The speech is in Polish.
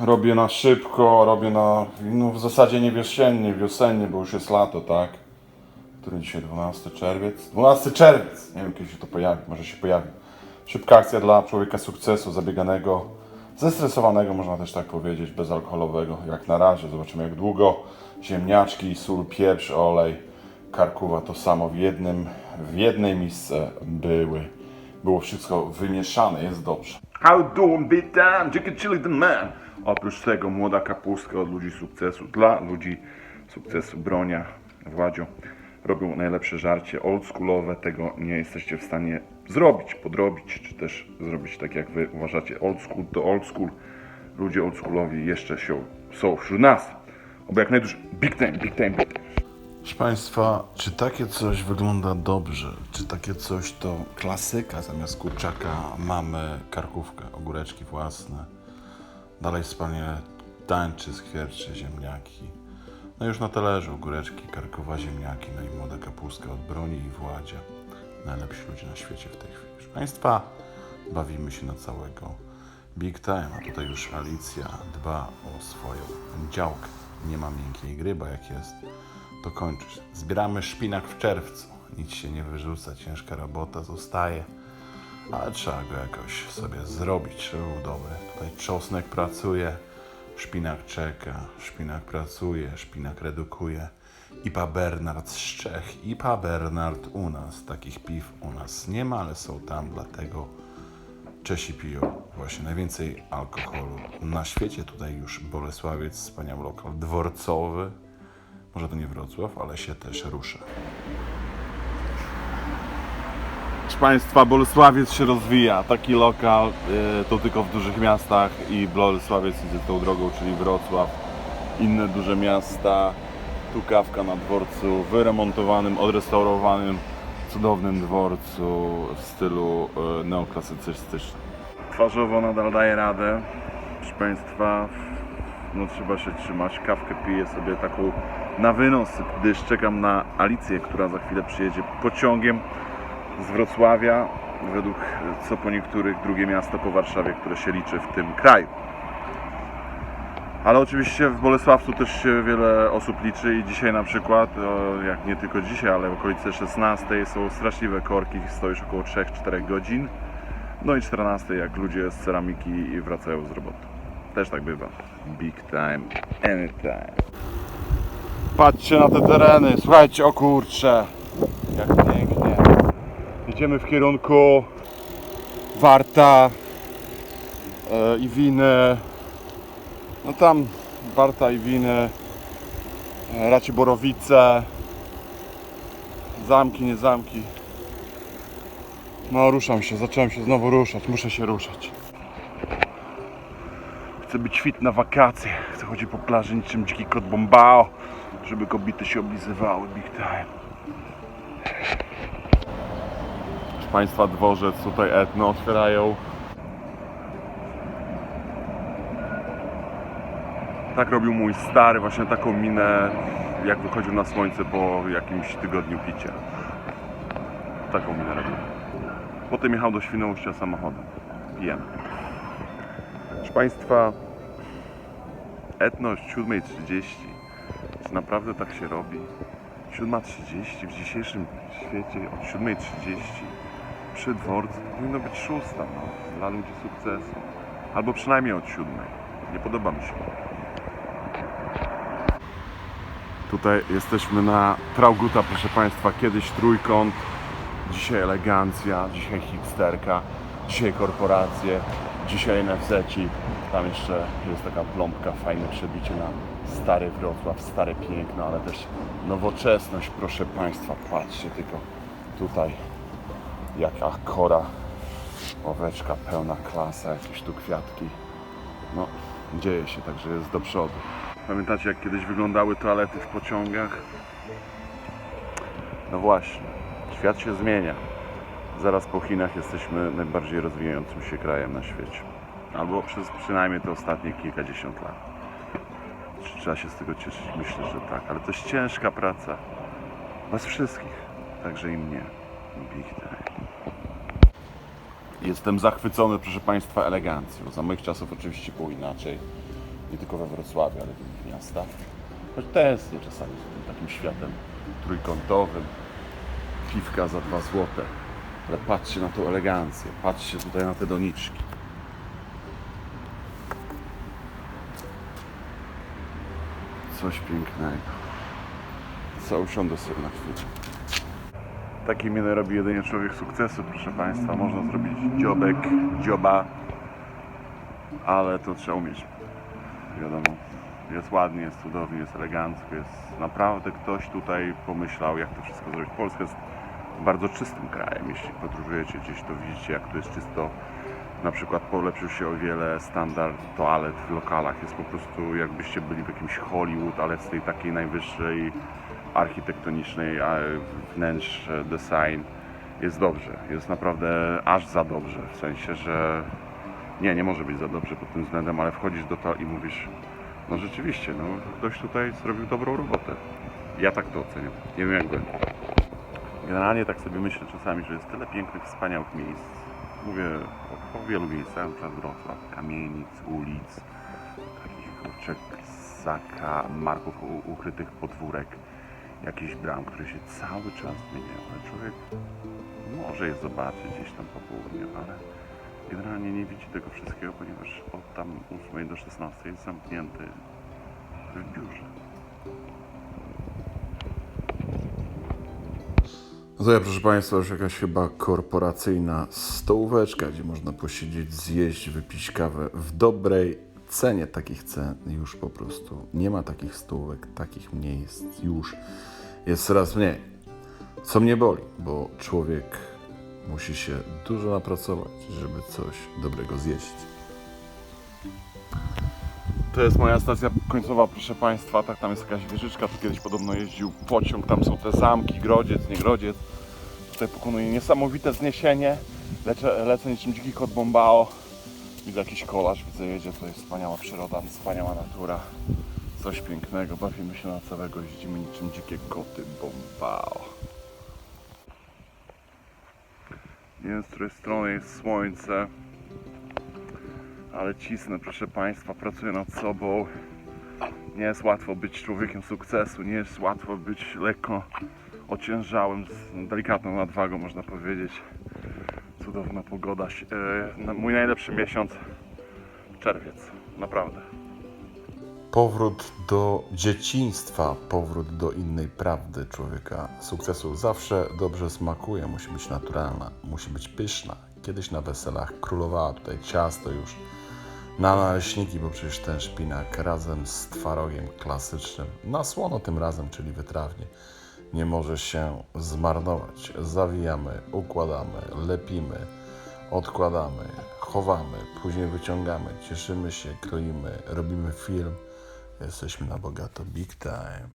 robię na szybko, robię na, no w zasadzie nie wiosennie, wiosennie, bo już jest lato, tak? Który dzisiaj 12 czerwiec? 12 czerwiec! Nie wiem kiedy się to pojawi, może się pojawi. Szybka akcja dla człowieka sukcesu, zabieganego, zestresowanego, można też tak powiedzieć, bezalkoholowego, jak na razie. Zobaczymy jak długo. Ziemniaczki, sól, pieprz, olej, karkuwa to samo w jednym, w jednej misce były. Było wszystko wymieszane, jest dobrze. How doing big time, chicken chili the man. Oprócz tego młoda kapustka od ludzi sukcesu, dla ludzi sukcesu, Bronia, Władzio, robią najlepsze żarcie oldschoolowe, tego nie jesteście w stanie zrobić, podrobić, czy też zrobić tak jak wy uważacie. Old school to old school, ludzie oldschoolowi jeszcze się, są wśród nas. Oby jak najdłużej, big time, big time, big time. Proszę Państwa, czy takie coś wygląda dobrze? Czy takie coś to klasyka? Zamiast kurczaka mamy karkówkę, ogóreczki własne. Dalej wspaniale tańczy, skwierczy, ziemniaki. No już na talerzu ogóreczki, karkowa, ziemniaki, no i młoda kapustka od broni i władzia. Najlepsi ludzie na świecie w tej chwili. Proszę Państwa, bawimy się na całego big time, a tutaj już Alicja dba o swoją działkę. Nie ma miękkiej gry, bo jak jest, to kończysz. Zbieramy szpinak w czerwcu. Nic się nie wyrzuca, ciężka robota zostaje. Ale trzeba go jakoś sobie zrobić, żeby był dobry. Tutaj czosnek pracuje, szpinak czeka, szpinak pracuje, szpinak redukuje. IPA Bernard z Czech, IPA Bernard u nas. Takich piw u nas nie ma, ale są tam, dlatego Czesi piją właśnie najwięcej alkoholu na świecie. Tutaj już Bolesławiec, wspaniały lokal dworcowy. Może to nie Wrocław, ale się też rusza. Proszę Państwa, Bolesławiec się rozwija. Taki lokal y, to tylko w dużych miastach i Bolesławiec idzie tą drogą, czyli Wrocław, inne duże miasta. Tu kawka na dworcu, wyremontowanym, odrestaurowanym, cudownym dworcu w stylu y, neoklasycystycznym. Twarzowo nadal daje radę. Proszę Państwa, no trzeba się trzymać. Kawkę piję sobie taką na wynos, gdyż czekam na Alicję, która za chwilę przyjedzie pociągiem z Wrocławia, według co po niektórych drugie miasto po Warszawie, które się liczy w tym kraju. Ale oczywiście w Bolesławcu też się wiele osób liczy i dzisiaj na przykład, jak nie tylko dzisiaj, ale w okolicy 16 są straszliwe korki, stoisz około 3-4 godzin. No i 14 jak ludzie z ceramiki wracają z roboty. Też tak bywa. Big time, anytime. Patrzcie na te tereny, słuchajcie, o kurcze, jak pięknie. Jedziemy w kierunku Warta e, i Winy. No tam Warta i Winy, e, raczej Borowice, zamki, nie zamki. No ruszam się, zacząłem się znowu ruszać, muszę się ruszać. Chcę być fit na wakacje, chcę chodzić po plaży niczym dziki kot bombao, żeby kobiety się oblizywały big time. Proszę Państwa, dworzec tutaj etno otwierają. Tak robił mój stary, właśnie taką minę, jak wychodził na słońce po jakimś tygodniu picia. Taką minę robił. Potem jechał do Świnoujścia samochodem. Pijemy. Proszę Państwa, etno 7.30. Czy naprawdę tak się robi? 7.30 w dzisiejszym świecie od 7.30 przy dworcu powinno być 6 no, dla ludzi sukcesu. Albo przynajmniej od 7. Nie podoba mi się. Tutaj jesteśmy na Trauguta, proszę Państwa. Kiedyś trójkąt, dzisiaj elegancja, dzisiaj hipsterka, dzisiaj korporacje, dzisiaj NFZ-ci. Tam jeszcze jest taka plombka, fajne przebicie na stary Wrocław, stare piękno, ale też nowoczesność, proszę Państwa. Patrzcie tylko tutaj, jaka kora, oweczka, pełna klasa, jakieś tu kwiatki. No, dzieje się, także jest do przodu. Pamiętacie, jak kiedyś wyglądały toalety w pociągach? No właśnie, świat się zmienia. Zaraz po Chinach jesteśmy najbardziej rozwijającym się krajem na świecie. Albo przez przynajmniej te ostatnie kilkadziesiąt lat. Czy Trzeba się z tego cieszyć? Myślę, że tak. Ale to jest ciężka praca. Was wszystkich. Także i mnie. Big. Jestem zachwycony, proszę Państwa, elegancją. Za moich czasów oczywiście było inaczej. Nie tylko we Wrocławiu, ale w innych miastach. Choć tęsknię czasami za tym takim światem trójkątowym. Piwka za 2 złote. Ale patrzcie na tą elegancję, patrzcie tutaj na te doniczki. Coś pięknego. Co usiądę sobie na chwilę. Takie miny robi jedynie człowiek sukcesu, proszę Państwa. Można zrobić dziobek, dzioba, ale to trzeba umieć. Wiadomo, jest ładnie, jest cudownie, jest elegancko, jest naprawdę ktoś tutaj pomyślał, jak to wszystko zrobić. Polska jest bardzo czystym krajem. Jeśli podróżujecie gdzieś, to widzicie, jak tu jest czysto. Na przykład polepszył się o wiele standard toalet w lokalach. Jest po prostu jakbyście byli w jakimś Hollywood, ale z tej takiej najwyższej architektonicznej wnętrz, design. Jest dobrze. Jest naprawdę aż za dobrze. W sensie, że nie, nie może być za dobrze pod tym względem, ale wchodzisz do to i mówisz, no rzeczywiście, no ktoś tutaj zrobił dobrą robotę. Ja tak to oceniam. Nie wiem jak wy. Generalnie tak sobie myślę czasami, że jest tyle pięknych, wspaniałych miejsc. Mówię o, o wielu miejscach, na Wrocław, kamienic, ulic, takich kurczek, zakamarków u- ukrytych podwórek, jakichś bram, które się cały czas zmieniają. Ale człowiek może je zobaczyć gdzieś tam po południu, ale generalnie nie widzi tego wszystkiego, ponieważ od tam 8 do 16 jest zamknięty w biurze. No ja, proszę Państwa, już jakaś chyba korporacyjna stołóweczka, gdzie można posiedzieć, zjeść, wypić kawę w dobrej cenie. Takich cen już po prostu nie ma takich stołówek, takich miejsc już jest coraz mniej. Co mnie boli, bo człowiek musi się dużo napracować, żeby coś dobrego zjeść. To jest moja stacja końcowa, proszę Państwa. Tak, tam jest jakaś wieżyczka. Tu kiedyś podobno jeździł pociąg. Tam są te zamki, grodziec, nie grodziec. Tutaj pokonuję niesamowite zniesienie. Lecę, lecę niczym dziki kot bombao. Widzę jakiś kolarz, widzę jedzie. To jest wspaniała przyroda, wspaniała natura. Coś pięknego. Bawimy się na całego. Jeździmy niczym dzikie koty bombao. Nie wiem, z której strony jest słońce ale cisnę, proszę Państwa, pracuję nad sobą. Nie jest łatwo być człowiekiem sukcesu, nie jest łatwo być lekko ociężałym, z delikatną nadwagą, można powiedzieć. Cudowna pogoda. e, Mój najlepszy miesiąc czerwiec, naprawdę. Powrót do dzieciństwa, powrót do innej prawdy człowieka sukcesu zawsze dobrze smakuje, musi być naturalna, musi być pyszna. Kiedyś na weselach królowała tutaj ciasto już na naleśniki, bo przecież ten szpinak razem z twarogiem klasycznym, na słono tym razem, czyli wytrawnie, nie może się zmarnować. Zawijamy, układamy, lepimy, odkładamy, chowamy, później wyciągamy, cieszymy się, kroimy, robimy film. Jesteśmy na bogato big time.